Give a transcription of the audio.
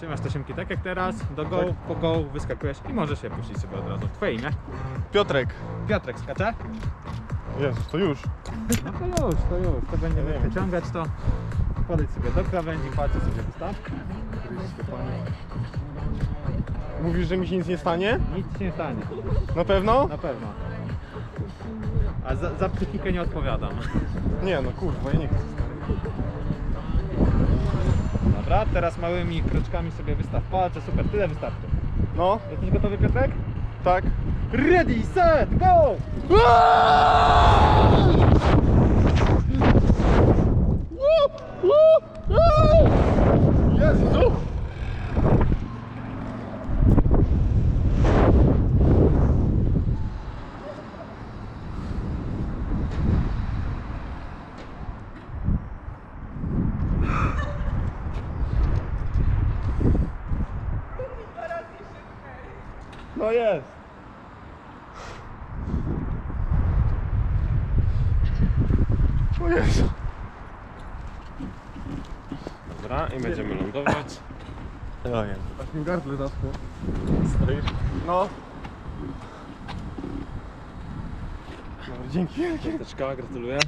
Trzymasz tasiemki tak jak teraz, do go, po go wyskakujesz i możesz je puścić sobie od razu. Twoje imię? Piotrek. Piotrek skacze? Jezus, to już. No to już, to już. To będziemy wiem. wyciągać to. Podejdź sobie do krawędzi, palce sobie wystaw. Mówisz, że mi się nic nie stanie? Nic ci się nie stanie. Na pewno? Na pewno. A za, za psychikę nie odpowiadam. Nie, no kurwa, ja nie chcę. Dobra, teraz małymi kroczkami sobie wystaw palce. Super, tyle wystarczy. No, Jesteś gotowy Piotrek? tak. Ready, set, go! Jezu! No jest. O Jezu. Dobra, i będziemy lądować. Ja wiem. Takim gardle zaschło. Stoisz? No. Dobra, dzięki. Teczka, gratuluję.